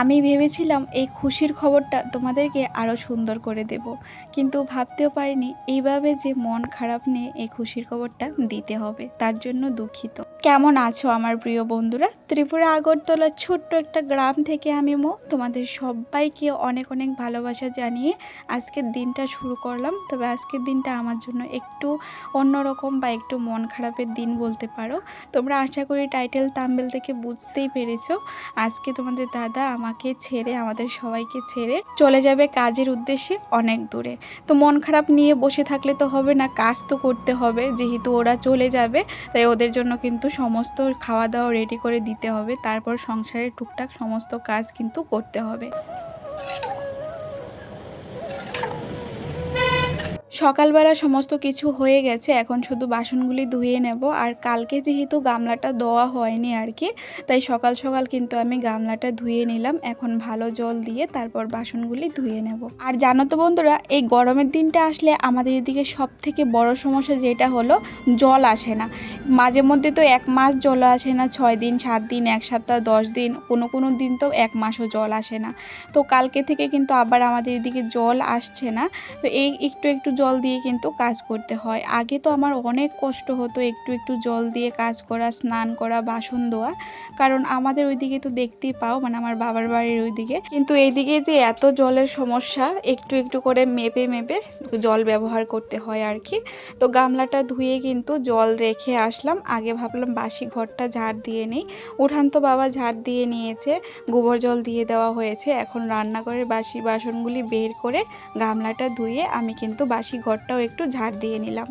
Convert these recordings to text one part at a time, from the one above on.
আমি ভেবেছিলাম এই খুশির খবরটা তোমাদেরকে আরও সুন্দর করে দেব, কিন্তু ভাবতেও পারিনি এইভাবে যে মন খারাপ নিয়ে এই খুশির খবরটা দিতে হবে, তার জন্য দুঃখিত। কেমন আছো আমার প্রিয় বন্ধুরা? ত্রিপুরা আগরতলার ছোট্ট একটা গ্রাম থেকে আমি মো। তোমাদের সবাইকে অনেক অনেক ভালোবাসা জানিয়ে আজকের দিনটা শুরু করলাম। তবে আজকের দিনটা আমার জন্য একটু অন্যরকম বা একটু মন খারাপের দিন বলতে পারো। তোমরা আশা করি টাইটেল তাম্বেল থেকে বুঝতেই পেরেছ। আজকে তোমাদের দাদা আমাকে ছেড়ে, আমাদের সবাইকে ছেড়ে চলে যাবে কাজের উদ্দেশ্যে অনেক দূরে। তো মন খারাপ নিয়ে বসে থাকলে তো হবে না, কাজ তো করতে হবে। যেহেতু ওরা চলে যাবে, তাই ওদের জন্য কিন্তু সমস্ত খাওয়া দাওয়া রেডি করে দিতে হবে, তারপর সংসারের টুকটাক সমস্ত কাজ কিন্তু করতে হবে। সকালবেলা সমস্ত কিছু হয়ে গেছে, এখন শুধু বাসনগুলি ধুয়ে নেব। আর কালকে যেহেতু গামলাটা দেওয়া হয়নি আর কি, তাই সকাল সকাল কিন্তু আমি গামলাটা ধুয়ে নিলাম। এখন ভালো জল দিয়ে তারপর বাসনগুলি ধুয়ে নেব। আর জানো তো বন্ধুরা, এই গরমের দিনটা আসলে আমাদের এদিকে সব থেকে বড় সমস্যা যেটা হলো, জল আসে না। মাঝে মধ্যে তো এক মাস জল আসে না, ছয় দিন, সাত দিন, এক সপ্তাহ, দশ দিন, কোনো কোনো দিন তো এক মাসও জল আসে না। তো কালকে থেকে কিন্তু আবার আমাদের এদিকে জল আসছে না। তো এই একটু একটু জল দিয়ে কিন্তু কাজ করতে হয়। আগে তো আমার অনেক কষ্ট হতো একটু একটু জল দিয়ে কাজ করা, স্নান করা, বাসন ধোয়া। কারণ আমাদের ওইদিকে তো দেখতেই পাও মানে আমার বাবার বাড়ির ওইদিকে। কিন্তু এইদিকে যে এত জলের সমস্যা, একটু একটু করে মেপে মেপে জল ব্যবহার করতে হয় আর কি তো গামলাটা ধুয়ে কিন্তু জল রেখে আসলাম। আগে ভাবলাম বাসি ঘরটা ঝাড় দিয়ে নেই। উঠান তো বাবা ঝাড় দিয়ে নিয়েছে, গোবর জল দিয়ে দেওয়া হয়েছে। এখন রান্নাঘরের বাসি বাসনগুলি বের করে গামলাটা ধুয়ে আমি কিন্তু বাসি ঘরটাও একটু ঝাড় দিয়ে নিলাম।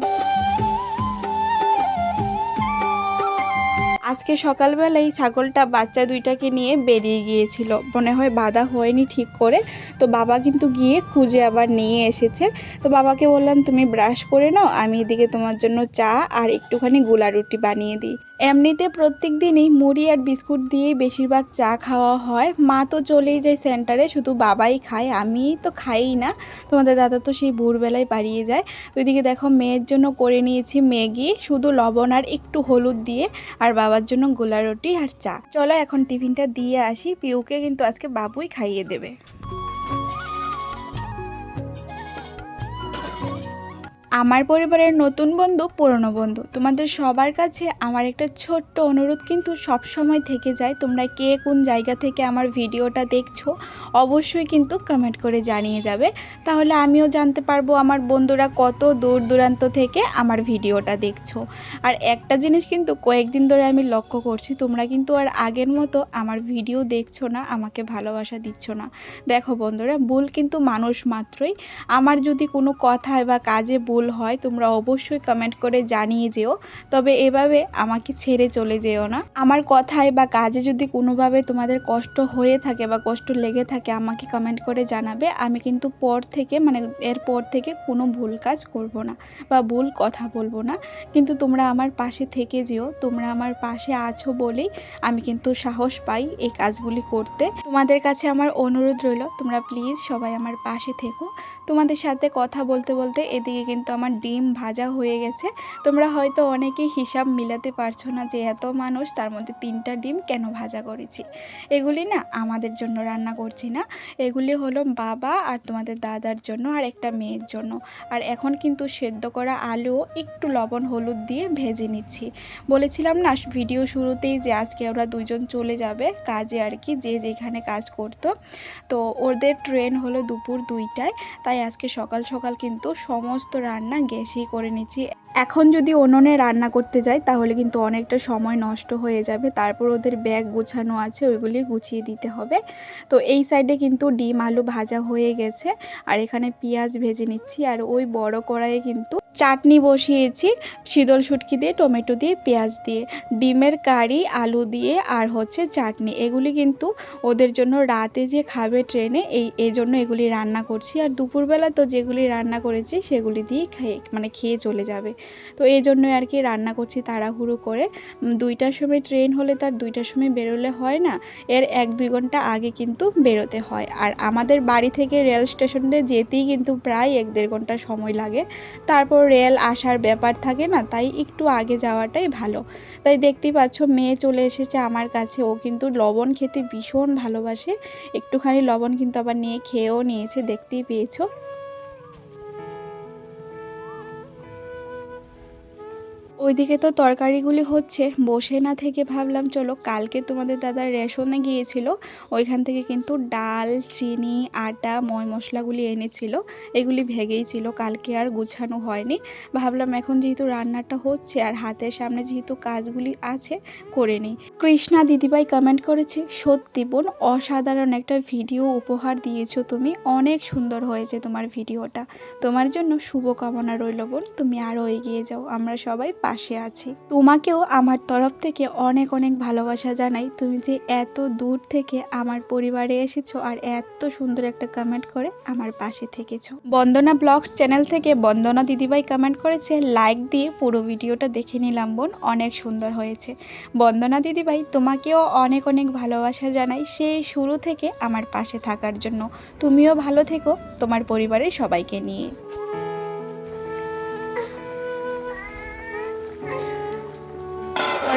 আজকে সকালবেলায় ছাগলটা বাচ্চা দুইটাকে নিয়ে বেরিয়ে গিয়েছিল। মনে হয় বাধা হয়নি ঠিক করে। তো বাবা কিন্তু গিয়ে খুঁজে আবার নিয়ে এসেছে। তো বাবাকে বললাম, তুমি ব্রাশ করে নাও, আমি এদিকে তোমার জন্য চা আর একটুখানি গোলা রুটি বানিয়ে দিই। এমনিতে প্রত্যেক দিনই মুড়ি আর বিস্কুট দিয়েই বেশিরভাগ চা খাওয়া হয়। মা তো চলেই যায় সেন্টারে, শুধু বাবাই খায় আমি তো খাই না। তোমাদের দাদা তো সেই ভোরবেলায় বাড়িয়ে যায়। তো দেখো, মেয়ের জন্য করে নিয়েছি ম্যাগি, শুধু লবণ আর একটু হলুদ দিয়ে। আর বাবার জন্য গোলা রুটি আর চা। চলো এখন টিফিনটা দিয়ে আসি। পিউকে কিন্তু আজকে বাবুই খাইয়ে দেবে। আমার পরিবারের নতুন বন্ধু, পুরনো বন্ধু। তোমাদের সবার কাছে আমার একটা ছোট্ট অনুরোধ কিন্তু সব সময় থেকে যায়। তোমরা কে কোন জায়গা থেকে আমার ভিডিওটা দেখছ, অবশ্যই কিন্তু কমেন্ট করে জানিয়ে যাবে। তাহলে আমিও জানতে পারব আমার বন্ধুরা কত দূর দূরান্ত থেকে আমার ভিডিওটা দেখছ। আর একটা জিনিস কিন্তু কয়েকদিন ধরে আমি লক্ষ্য করছি, তোমরা কিন্তু আর আগের মতো আমার ভিডিও দেখছ না, আমাকে ভালোবাসা দিচ্ছ না। দেখো বন্ধুরা, ভুল কিন্তু মানুষ মাত্রই। আমার যদি কোনো কথায় বা কাজে ভুল হয়, তোমরা অবশ্যই কমেন্ট করে জানিয়ে যেও। তবে এভাবে আমাকে ছেড়ে চলে যেও না। আমার কথায় বা কাজে যদি কোনোভাবে তোমাদের কষ্ট হয়ে থাকে বা কষ্ট লেগে থাকে, আমাকে কমেন্ট করে জানাবে। আমি কিন্তু পর থেকে মানে এরপর থেকে কোনো ভুল কাজ করব না বা ভুল কথা বলব না। কিন্তু তোমরা আমার পাশে থেকে যেও। তোমরা আমার পাশে আছো বলেই আমি কিন্তু সাহস পাই এই কাজগুলি করতে। তোমাদের কাছে আমার অনুরোধ রইল, তোমরা প্লিজ সবাই আমার পাশে থেকো। তোমাদের সাথে কথা বলতে বলতে এদিকে কিন্তু আমার ডিম ভাজা হয়ে গেছে। তোমরা হয়তো অনেকেই হিসাব মিলাতে পারছ না যে এত মানুষ তার মধ্যে তিনটা ডিম কেন ভাজা করেছি। এগুলি না আমাদের জন্য রান্না করছি না। এগুলি হলো বাবা আর তোমাদের দাদার জন্য আর একটা মেয়ের জন্য। আর এখন কিন্তু সেদ্ধ করা আলু একটু লবণ হলুদ দিয়ে ভেজে নিচ্ছি। বলেছিলাম না ভিডিও শুরুতেই যে আজকে ওরা দুজন চলে যাবে কাজে আর কি, যে যেখানে কাজ করতো। তো ওদের ট্রেন হলো দুপুর দুইটায়। তাই আজকে সকাল সকাল কিন্তু সমস্ত রান্না গ্যাসেই করে নিচ্ছি। এখন যদি উনুনে রান্না করতে যাই, তাহলে কিন্তু অনেকটা সময় নষ্ট হয়ে যাবে। তারপর ওদের ব্যাগ গুছানো আছে, ওইগুলি গুছিয়ে দিতে হবে। তো এই সাইডে কিন্তু ডিম আলু ভাজা হয়ে গেছে। আর এখানে পেঁয়াজ ভেজে নিচ্ছি। আর ওই বড় কড়াইয়ে কিন্তু চাটনি বসিয়েছি, শীতল শুটকি দিয়ে, টমেটো দিয়ে, পেঁয়াজ দিয়ে, ডিমের কারি, আলু দিয়ে, আর হচ্ছে চাটনি। এগুলি কিন্তু ওদের জন্য রাতে যে খাবে ট্রেনে, এই এই জন্য এগুলি রান্না করছি। আর দুপুরবেলা তো যেগুলি রান্না করেছি, সেগুলি দিয়ে খেয়ে মানে খেয়ে চলে যাবে। তো এই জন্যই আর কি রান্না করছি তাড়াহুড়ো করে। দুইটার সময় ট্রেন হলে তার দুইটার সময় বেরোলে হয় না। এর এক, দুই ঘণ্টা আগে কিন্তু বেরোতে হয়। আর আমাদের বাড়ি থেকে রেল স্টেশনে যেতেই কিন্তু প্রায় এক, দেড় ঘণ্টা সময় লাগে। তারপর রেল আসার ব্যাপার থাকে না, তাই একটু আগে যাওয়াটাই ভালো। তাই দেখতেই পাচ্ছ, মেয়ে চলে এসেছে আমার কাছে। ও কিন্তু লবণ খেতে ভীষণ ভালোবাসে। একটুখানি লবণ কিন্তু আবার নিয়ে খেয়েও নিয়েছে, দেখতেই পেয়েছ। ওইদিকে তো তরকারিগুলি হচ্ছে। বসে না থেকে ভাবলাম, চলো কালকে তোমাদের দাদা রেশনে গিয়েছিল, ওইখান থেকে কিন্তু ডাল, চিনি, আটা ময় মশলাগুলি এনেছিল। এগুলি ভেগেই ছিল, কালকে আর গুছানো হয়নি। ভাবলাম এখন যেহেতু রান্নাটা হচ্ছে আর হাতের সামনে যেহেতু কাজগুলি আছে, করে নিই। কৃষ্ণা দিদিভাই কমেন্ট করেছে, সত্যি বোন, অসাধারণ একটা ভিডিও উপহার দিয়েছ তুমি। অনেক সুন্দর হয়েছে তোমার ভিডিওটা। তোমার জন্য শুভকামনা রইল বোন, তুমি আরও এগিয়ে যাও। আমরা সবাই পাশে আছি। তোমাকেও আমার তরফ থেকে অনেক অনেক ভালোবাসা জানাই। তুমি যে এত দূর থেকে আমার পরিবারে এসেছ আর এত সুন্দর একটা কমেন্ট করে আমার পাশে থেকেছো। বন্দনা ব্লগস চ্যানেল থেকে বন্দনা দিদিভাই কমেন্ট করেছে লাইক দিয়ে পুরো ভিডিওটা দেখে নিলাম বোন, অনেক সুন্দর হয়েছে। বন্দনা দিদিভাই, তোমাকেও অনেক অনেক ভালোবাসা জানাই সেই শুরু থেকে আমার পাশে থাকার জন্য। তুমিও ভালো থেকো তোমার পরিবারের সবাইকে নিয়ে।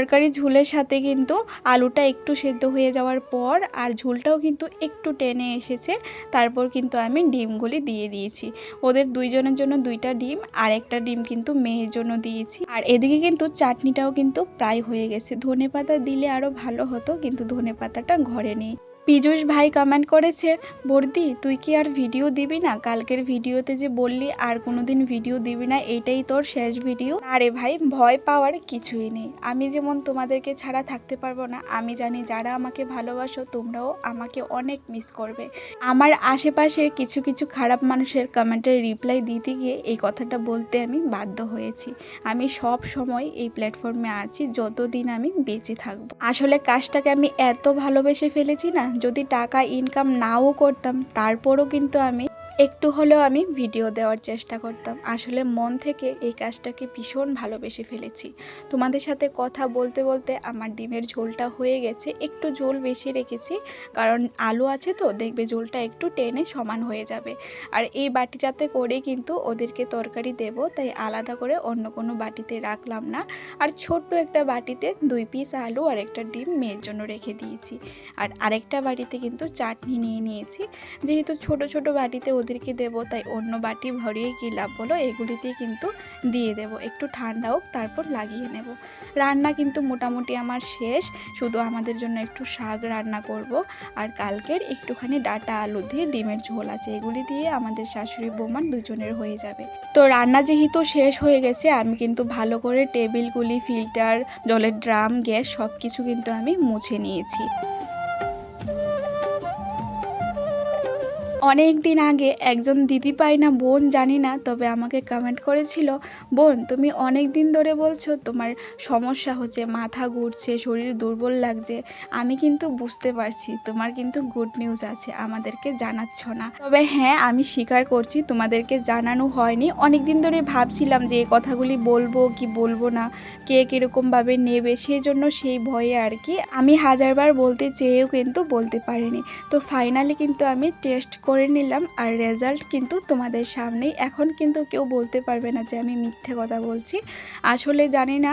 তরকারি ঝুলের সাথে কিন্তু আলুটা একটু সেদ্ধ হয়ে যাওয়ার পর আর ঝুলটাও কিন্তু একটু টেনে এসেছে, তারপর কিন্তু আমি ডিমগুলি দিয়ে দিয়েছি। ওদের দুইজনের জন্য দুইটা ডিম, আর একটা ডিম কিন্তু মেয়ের জন্য দিয়েছি। আর এদিকে কিন্তু চাটনিটাও কিন্তু প্রায় হয়ে গেছে। ধনে পাতা দিলে আরও ভালো হতো, কিন্তু ধনে পাতাটা ঘরে নেই। পীযূষ ভাই কমেন্ট করেছে, বর্দি, তুই কি আর ভিডিও দিবি না? কালকের ভিডিওতে যে বললি, আর কোনোদিন ভিডিও দিবি না এইটাই তোর শেষ ভিডিও আরে ভাই, ভয় পাওয়ার কিছুই নেই। আমি যেমন তোমাদেরকে ছাড়া থাকতে পারব না, আমি জানি যারা আমাকে ভালোবাসো, তোমরাও আমাকে অনেক মিস করবে। আমার আশেপাশের কিছু কিছু খারাপ মানুষের কমেন্টের রিপ্লাই দিতে গিয়ে এই কথাটা বলতে আমি বাধ্য হয়েছি। আমি সব সময় এই প্ল্যাটফর্মে আছি, যতদিন আমি বেঁচে থাকব। আসলে কাজটাকে আমি এত ভালোবেসে ফেলেছি না যদি টাকা ইনকাম নাও করতাম তারপরও কিন্তু আমি একটু হলেও আমি ভিডিও দেওয়ার চেষ্টা করতাম। আসলে মন থেকে এই কাজটাকে ভীষণ ভালোবেসে ফেলেছি। তোমাদের সাথে কথা বলতে বলতে আমার ডিমের ঝোলটা হয়ে গেছে। একটু ঝোল বেশি রেখেছি, কারণ আলু আছে তো, দেখবে ঝোলটা একটু টেনে সমান হয়ে যাবে। আর এই বাটিটাতে করে কিন্তু ওদেরকে তরকারি দেব, তাই আলাদা করে অন্য কোনো বাটিতে রাখলাম না। আর ছোট্ট একটা বাটিতে দুই পিস আলু আর একটা ডিম মেয়ের জন্য রেখে দিয়েছি। আর আরেকটা বাটিতে কিন্তু চাটনি নিয়ে নিয়েছি। যেহেতু ছোট ছোট বাটিতে ওদেরকে দেবো, তাই অন্য বাটি ভরিয়ে কি লাভ বলো? এগুলিতেই কিন্তু দিয়ে দেব। একটু ঠান্ডা হোক, তারপর লাগিয়ে নেব। রান্না কিন্তু মোটামুটি আমার শেষ। শুধু আমাদের জন্য একটু শাক রান্না করব। আর কালকের একটুখানি ডাটা আলু দিয়ে ডিমের ঝোল আছে। এগুলি দিয়ে আমাদের শাশুড়ি বৌমার দুজনের হয়ে যাবে। তো রান্না যেহেতু শেষ হয়ে গেছে, আমি কিন্তু ভালো করে টেবিলগুলি, ফিল্টার, জলের ড্রাম, গ্যাস সব কিছু কিন্তু আমি মুছে নিয়েছি। অনেক দিন আগে একজন দিদি পাই না, বোন জানি না, তবে আমাকে কমেন্ট করেছিল, বোন, তুমি অনেক দিন ধরে বলছো তোমার সমস্যা হচ্ছে, মাথা ঘুরছে, শরীর দুর্বল লাগছে। আমি কিন্তু বুঝতে পারছি, তোমার কিন্তু গুড নিউজ আছে, আমাদেরকে জানাচ্ছ না। তবে হ্যাঁ আমি স্বীকার করছি, তোমাদেরকে জানানো হয়নি। অনেক দিন ধরে ভাবছিলাম যে এই কথাগুলি বলব কি বলব না, কে কীরকমভাবে নেবে, সেই জন্য সেই ভয়ে আর কি। আমি হাজারবার বলতে চেয়েও কিন্তু বলতে পারিনি। তো ফাইনালি কিন্তু আমি টেস্ট করে নিলাম আর রেজাল্ট কিন্তু তোমাদের সামনেই। এখন কিন্তু কেউ বলতে পারবে না যে আমি মিথ্যে কথা বলছি। আসলে জানি না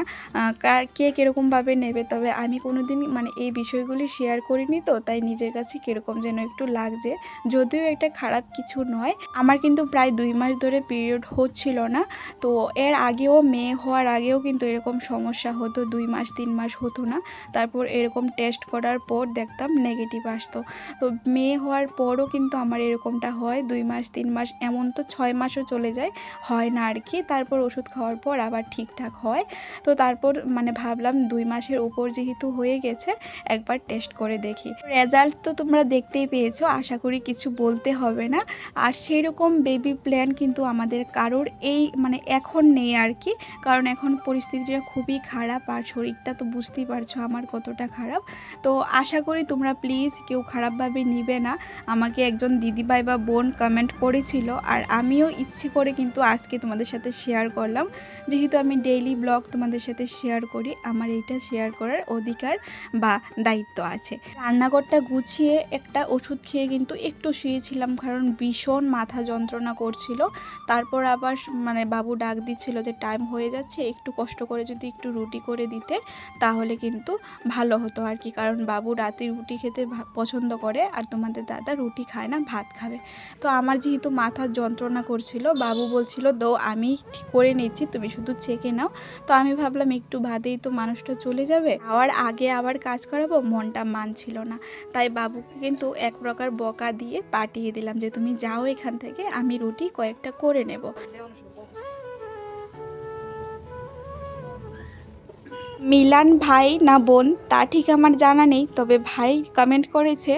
কার কে কীরকমভাবে নেবে, তবে আমি কোনো দিন মানে এই বিষয়গুলি শেয়ার করিনি তো, তাই নিজের কাছে কীরকম যেন একটু লাগছে। যদিও এটা খারাপ কিছু নয়, আমার কিন্তু প্রায় দুই মাস ধরে পিরিয়ড হচ্ছিল না। তো এর আগেও মেয়ে হওয়ার আগেও কিন্তু এরকম সমস্যা হতো, দুই মাস, তিন মাস হতো না। তারপর এরকম টেস্ট করার পর দেখতাম নেগেটিভ আসতো। তো মেয়ে হওয়ার পরও কিন্তু আমার এরকমটা হয়, দুই মাস, তিন মাস, এমন তো ছয় মাসও চলে যায়, হয় না আর কি। তারপর ওষুধ খাওয়ার পর আবার ঠিকঠাক হয়। তো তারপর মানে ভাবলাম দুই মাসের উপর যেহেতু হয়ে গেছে, একবার টেস্ট করে দেখি। রেজাল্ট তো তোমরা দেখতেই পেয়েছ, আশা করি কিছু বলতে হবে না। আর সেই রকম বেবি প্ল্যান কিন্তু আমাদের কারোর এই মানে এখন নেই আর কি। কারণ এখন পরিস্থিতিটা খুবই খারাপ আর শরীরটা তো বুঝতেই পারছ আমার কতটা খারাপ। তো আশা করি তোমরা প্লিজ কেউ খারাপভাবে নিবে না। আমাকে একজন দিদি দিদিভাই বা বোন কমেন্ট করেছিল, আর আমিও ইচ্ছে করে কিন্তু আজকে তোমাদের সাথে শেয়ার করলাম। যেহেতু আমি ডেইলি ব্লগ তোমাদের সাথে শেয়ার করি, আমার এইটা শেয়ার করার অধিকার বা দায়িত্ব আছে। রান্নাঘরটা গুছিয়ে একটা ওষুধ খেয়ে কিন্তু একটু শুয়েছিলাম, কারণ ভীষণ মাথা যন্ত্রণা করছিল। তারপর আবার মানে বাবু ডাক দিচ্ছিল যে টাইম হয়ে যাচ্ছে, একটু কষ্ট করে যদি একটু রুটি করে দিতে, তাহলে কিন্তু ভালো হতো আর কি। কারণ বাবু রাতে রুটি খেতে পছন্দ করে, আর তোমাদের দাদা রুটি খায় না, ভাত খাবে। তো আমার যেহেতু মাথার যন্ত্রণা করছিল, বাবু বলছিল, দো, আমি ঠিক করে নিচ্ছি, তুমি শুধু চেকে নাও। তো আমি ভাবলাম, একটু ভাতেই তো মানুষটা চলে যাবে। আবার আগে আবার কাজ করাবো, মনটা মানছিল না। তাই বাবুকে কিন্তু এক প্রকার বকা দিয়ে পাঠিয়ে দিলাম যে, তুমি যাও এখান থেকে, আমি রুটি কয়েকটা করে নেব। মিলান ভাই না বোন, তা ঠিক আমার জানা নেই, তবে ভাই কমেন্ট করেছে,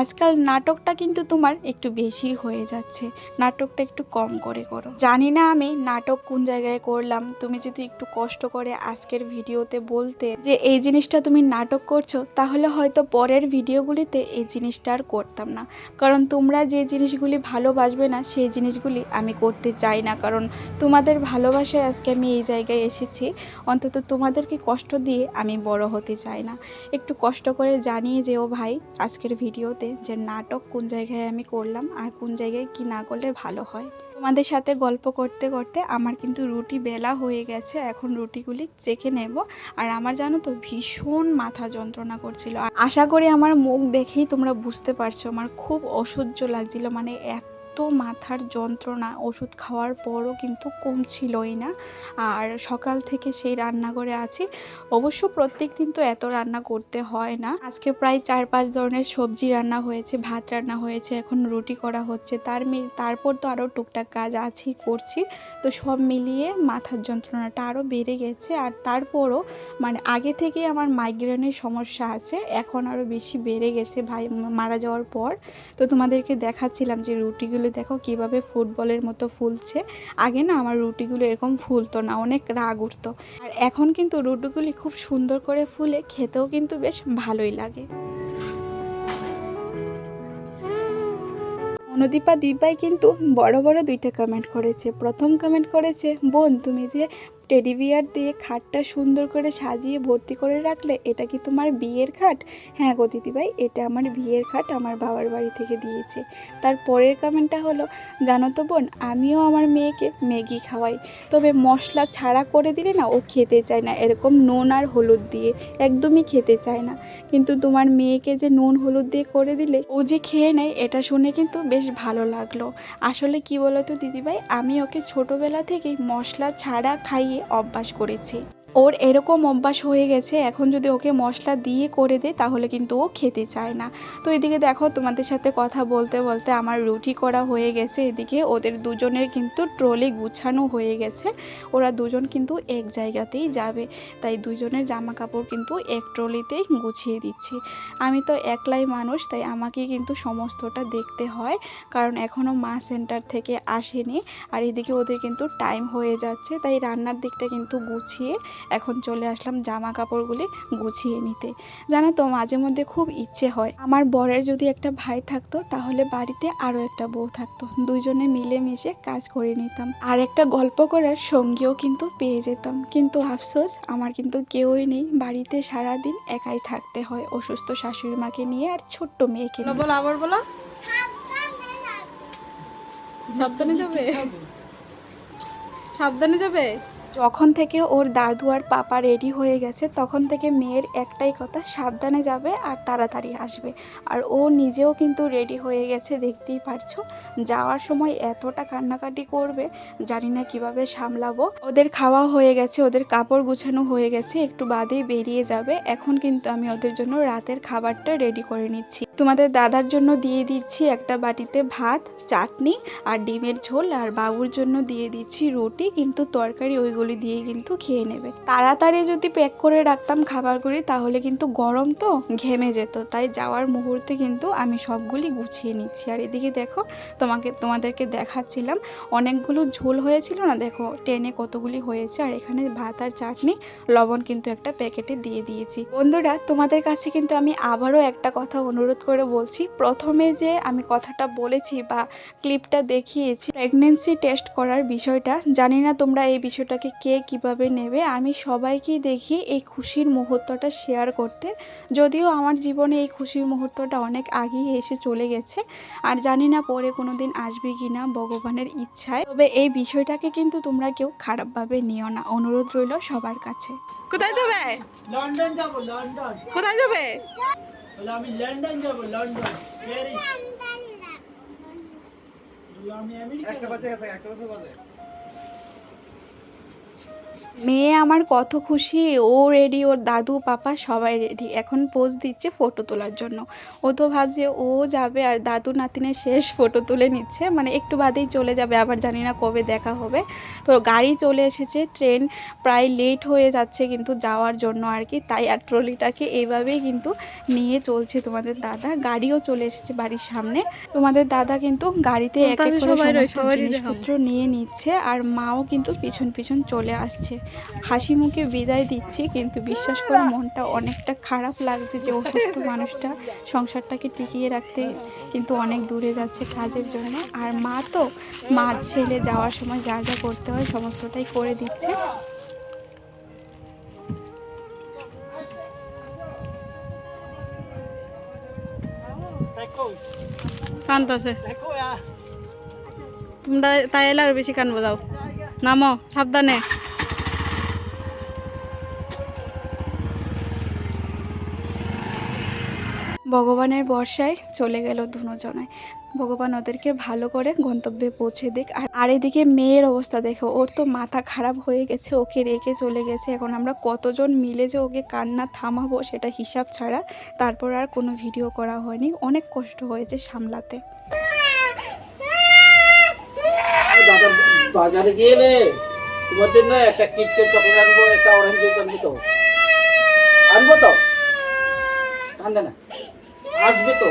আজকাল নাটকটা কিন্তু তোমার একটু বেশি হয়ে যাচ্ছে, নাটকটা একটু কম করে করো। জানি না আমি নাটক কোন জায়গায় করলাম, তুমি যদি একটু কষ্ট করে আজকের ভিডিওতে বলতে যে এই জিনিসটা তুমি নাটক করছ, তাহলে হয়তো পরের ভিডিওগুলিতে এই জিনিসটা আর করতাম না। কারণ তোমরা যে জিনিসগুলি ভালোবাসবে না, সেই জিনিসগুলি আমি করতে চাই না, কারণ তোমাদের ভালোবাসায় আজকে আমি এই জায়গায় এসেছি, অন্তত তোমাদেরকে কষ্ট দিয়ে আমি বড় হতে চাই না। একটু কষ্ট করে জানিয়ে যেও ভাই আজকের ভিডিওতে যে নাটক কোন জায়গায় আমি করলাম আর কোন জায়গায় কি না করলে ভালো হয়। তোমাদের সাথে গল্প করতে করতে আমার কিন্তু রুটি বেলা হয়ে গেছে। এখন রুটিগুলি চেখে নেব। আর আমার জানো তো ভীষণ মাথা যন্ত্রণা করছিল। আশা করি আমার মুখ দেখেই তোমরা বুঝতে পারছ। আমার খুব অসহ্য লাগছিল। মানে এত মাথার যন্ত্রণা, ওষুধ খাওয়ার পরও কিন্তু কমছিলই না। আর সকাল থেকে সেই রান্নাঘরে আছি। অবশ্য প্রত্যেক দিন তো এত রান্না করতে হয় না। আজকে প্রায় চার পাঁচ ধরনের সবজি রান্না হয়েছে, ভাত রান্না হয়েছে, এখন রুটি করা হচ্ছে। তার তারপর তো আরও টুকটাক কাজ আছেই করছি। তো সব মিলিয়ে মাথার যন্ত্রণাটা আরও বেড়ে গেছে। আর তারপরও মানে আগে থেকেই আমার মাইগ্রেনের সমস্যা আছে, এখন আরও বেশি বেড়ে গেছে। ভাই, মারা যাওয়ার পর। তো তোমাদেরকে দেখাচ্ছিলাম যে রুটিগুলো দেখো কীভাবে ফুটবলের মতো ফুলছে। আগে না আমার রুটিগুলো এরকম ফুলতো না, অনেক রাগ উঠতো। আর এখন কিন্তু রুটিগুলি খুব সুন্দর করে ফুলে, খেতেও কিন্তু বেশ ভালোই লাগে। অনুদীপা দিব্যাই কিন্তু বড় বড় দুইটা কমেন্ট করেছে। প্রথম কমেন্ট করেছে, বোন, তুমি যে টেডি বিয়ার দিয়ে খাটটা সুন্দর করে সাজিয়ে ভর্তি করে রাখলে এটা কি তোমার বিয়ের খাট? হ্যাঁ গো দিদিভাই, এটা আমার বিয়ের খাট আমার বাবার বাড়ি থেকে দিয়েছে। তার পরের কমেন্টটা হলো, জানো তো বোন, আমিও আমার মেয়েকে ম্যাগি খাওয়াই। তবে মশলা ছাড়া করে দিলে না ও খেতে চায় না, এরকম নুন আর হলুদ দিয়ে, একদমই খেতে চায় না। কিন্তু তোমার মেয়েকে যে নুন হলুদ দিয়ে করে দিলে, ও যে খেয়ে নেয়, এটা শুনে কিন্তু বেশ ভালো লাগল। আসলে কি বলো তো দিদিভাই, আমি ওকে ছোটোবেলা থেকেই মশলা ছাড়া খাইয়ে অভ্যাস করেছি। ওর এরকম অভ্যাস হয়ে গেছে, এখন যদি ওকে মশলা দিয়ে করে দেয় তাহলে কিন্তু ও খেতে চায় না। তো এদিকে দেখো তোমাদের সাথে কথা বলতে বলতে আমার রুটি করা হয়ে গেছে। এদিকে ওদের দুজনের কিন্তু ট্রলি গুছানো হয়ে গেছে। ওরা দুজন কিন্তু এক জায়গাতেই যাবে। তাই দুজনের জামা কাপড় কিন্তু এক ট্রলিতেই গুছিয়ে দিচ্ছি। আমি তো একলাই মানুষ, তাই আমাকে কিন্তু সমস্তটা দেখতে হয়। কারণ এখনও মা সেন্টার থেকে আসেনি। আর এদিকে ওদের কিন্তু টাইম হয়ে যাচ্ছে, তাই রান্নার দিকটা কিন্তু গুছিয়ে এখন চলে আসলাম জামা কাপড়গুলি গুছিয়ে নিতে। জানো তো মাঝে মধ্যে খুব ইচ্ছে হয়। আমার বরের যদি একটা ভাই থাকতো তাহলে বাড়িতে আরও একটা বউ থাকতো। দুইজনে মিলেমিশে কাজ করে নিতাম। আর একটা গল্প করার সঙ্গীও কিন্তু পেয়ে যেতাম। কিন্তু আফসোস আমার কিন্তু কেউই নেই। বাড়িতে সারাদিন একাই থাকতে হয় অসুস্থ শাশুড়ি মাকে নিয়ে আর ছোট্ট মেয়েকে বলো আবার বলো। সাবধানে যাবে? সাবধানে যাবে? যখন থেকে ওর দাদু আর পাপা রেডি হয়ে গেছে, তখন থেকে মেয়ের একটাই কথা, সাবধানে যাবে আর তাড়াতাড়ি আসবে। আর ও নিজেও কিন্তু রেডি হয়ে গেছে, দেখতেই পারছ। যাওয়ার সময় এতটা কান্নাকাটি করবে, জানি না কীভাবে সামলাবো। ওদের খাওয়া হয়ে গেছে, ওদের কাপড় গুছানো হয়ে গেছে, একটু বাদেই বেরিয়ে যাবে। এখন কিন্তু আমি ওদের জন্য রাতের খাবারটা রেডি করে নিচ্ছি। তোমাদের দাদার জন্য দিয়ে দিচ্ছি একটা বাটিতে ভাত, চাটনি আর ডিমের ঝোল আর বাবুর জন্য দিয়ে দিচ্ছি রুটি, কিন্তু তরকারি ওইগুলি দিয়ে কিন্তু খেয়ে নেবে। তাড়াতাড়ি যদি প্যাক করে রাখতাম খাবারগুলি, তাহলে কিন্তু গরম তো ঘেমে যেত। তাই যাওয়ার মুহূর্তে কিন্তু আমি সবগুলি গুছিয়ে নিচ্ছি। আর এদিকে দেখো, তোমাকে, তোমাদেরকে দেখাচ্ছিলাম। অনেকগুলো ঝোল হয়েছিল না, দেখো, টেনে কতগুলি হয়েছে। আর এখানে ভাত আর চাটনি, লবণ কিন্তু একটা প্যাকেটে দিয়ে দিয়েছি। বন্ধুরা, তোমাদের কাছে কিন্তু আমি আবারও একটা কথা অনুরোধ করে বলছি প্রথমে যে আমি কথাটা বলেছি বা ক্লিপটা দেখিয়েছি প্রেগনেন্সি টেস্ট করার বিষয়টা জানি না তোমরা এই বিষয়টাকে কে কীভাবে নেবে। আমি সবাইকেই দেখি এই খুশির মুহূর্তটা শেয়ার করতে। যদিও আমার জীবনে এই খুশির মুহূর্তটা অনেক আগেই এসে চলে গেছে। আর জানি না পরে কোনো দিন আসবে কি না ভগবানের ইচ্ছায়। তবে এই বিষয়টাকে কিন্তু তোমরা কেউ খারাপভাবে নিও না। অনুরোধ রইল সবার কাছে। কোথায় যাবে? লন্ডন যাব লন্ডন। কোথায় যাবে? আমি লন্ডন যাব লন্ডন প্যারিস আমি আমেরিকা যাব। মেয়ে আমার কত খুশি ও রেডি ওর দাদু পাপা সবাই রেডি এখন পোজ দিচ্ছে ফটো তোলার জন্য। ও তো ভাবছে ও যাবে আর দাদু নাতিনের শেষ ফটো তুলে নিচ্ছে। মানে একটু বাদেই চলে যাবে আবার জানি না কবে দেখা হবে। তো গাড়ি চলে এসেছে ট্রেন প্রায় লেট হয়ে যাচ্ছে কিন্তু যাওয়ার জন্য আর কি। তাই আর ট্রলিটাকে এইভাবেই কিন্তু নিয়ে চলছে তোমাদের দাদা। গাড়িও চলে এসেছে বাড়ির সামনে। তোমাদের দাদা কিন্তু গাড়িতে এক এক করে সমস্ত জিনিসপত্র নিয়ে নিচ্ছে আর মাও কিন্তু পিছন পিছন চলে আসছে। হাসি মুখে বিদায় দিচ্ছি, কিন্তু বিশ্বাস করে, মনটা অনেকটা খারাপ লাগছে যে অসুস্থ মানুষটা সংসারটাকে টিকিয়ে রাখতে কিন্তু অনেক দূরে যাচ্ছে কাজের জন্য। আর মা তো, মা, ছেলে যাওয়ার সময় যা যা করতে হয় সমস্তটাই করে দিচ্ছে। তোমরা তাই এলে আর বেশি কানবো যাও। নামো, সাবধানে। ভগবানের বর্ষায় চলে গেল দুজনায় ভগবান ওদেরকে ভালো করে গন্তব্যে পৌঁছে দিক। আর আর এদিকে মেয়ের অবস্থা দেখো, ওর তো মাথা খারাপ হয়ে গেছে, ওকে রেখে চলে গেছে। এখন আমরা কতজন মিলে যে ওকে কান্না থামাবো সেটা হিসাব ছাড়া তারপর আর কোনো ভিডিও করা হয়নি। অনেক কষ্ট হয়েছে সামলাতে। বাজারে না। একটা চকলেট আনব, একটা আনব তো। না। আসবে তো?